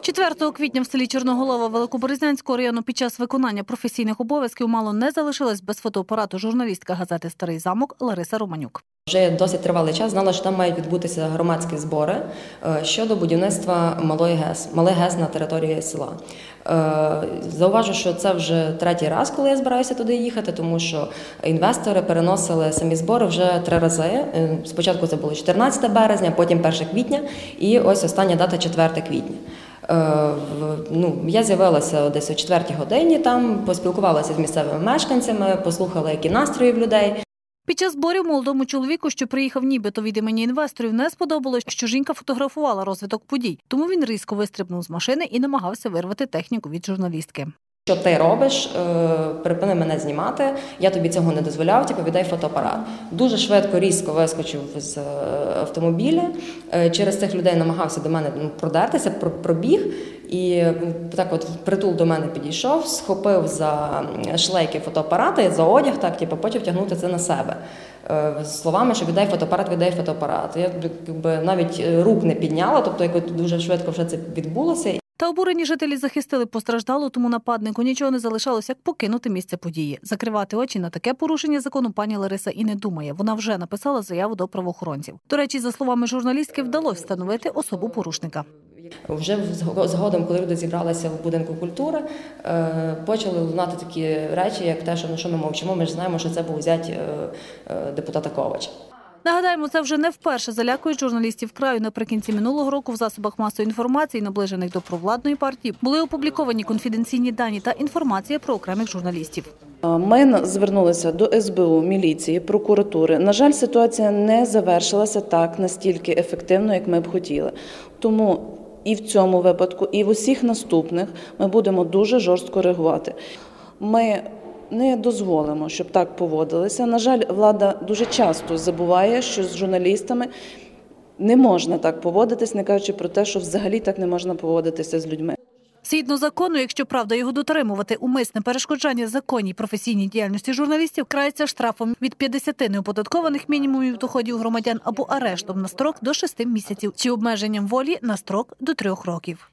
4 квітня в селі Чорноголова Великоберезнянського району під час виконання професійних обов'язків мало не залишилась без фотоапарату журналістка газети Старий замок Лариса Романюк. Вже досить тривалий час знала, що там мають відбутися громадські збори е, щодо будівництва малої ГЕС, малий ГЕС на території села. Е, Зауважу, що це вже третій раз, коли я збираюся туди їхати, тому що інвестори переносили самі збори вже три рази. Е, Спочатку це було 14 березня, потім 1 квітня, і ось остання дата 4 квітня. Ну, я з'явилася десь о 4 годині там, поспілкувалася з місцевими мешканцями, послухала, які настрої в людей. Під час зборів молодому чоловіку, що приїхав нібито від імені інвесторів, не сподобалось, що жінка фотографувала розвиток подій. Тому він різко вистрибнув з машини і намагався вирвати техніку від журналістки. Що ти робиш? Е, Припини мене знімати. Я тобі цього не дозволяв. Типу, віддай фотоапарат. Дуже швидко, різко вискочив з е, автомобіля. Е, Через цих людей намагався до мене ну, продертися, пробіг. І так, от притул до мене підійшов, схопив за шлейки фотоапарати, за одяг, так типу, почав тягнути це на себе. Словами, що віддай фотоапарат, віддай фотоапарат. Я якби навіть рук не підняла, тобто як дуже швидко вже це відбулося. Та обурені жителі захистили постраждалу, тому нападнику нічого не залишалось, як покинути місце події. Закривати очі на таке порушення закону пані Лариса і не думає. Вона вже написала заяву до правоохоронців. До речі, за словами журналістки, вдалося встановити особу порушника. Вже зго- згодом, коли люди зібралися в будинку культури, е, почали лунати такі речі, як те, що ну що ми мовчимо. Ми ж знаємо, що це був зять е, е, депутата Ковача. Нагадаємо, це вже не вперше залякують журналістів краю. Наприкінці минулого року в засобах масової інформації, наближених до провладної партії, були опубліковані конфіденційні дані та інформація про окремих журналістів. Ми звернулися до СБУ, міліції, прокуратури. На жаль, ситуація не завершилася так настільки ефективно, як ми б хотіли. Тому і в цьому випадку, і в усіх наступних ми будемо дуже жорстко реагувати. Ми не дозволимо, щоб так поводилися. На жаль, влада дуже часто забуває, що з журналістами не можна так поводитись, не кажучи про те, що взагалі так не можна поводитися з людьми. Згідно закону, якщо правда його дотримувати, умисне перешкоджання законній професійній діяльності журналістів крається штрафом від 50 неоподаткованих мінімумів доходів громадян або арештом на строк до 6 місяців чи обмеженням волі на строк до 3 років.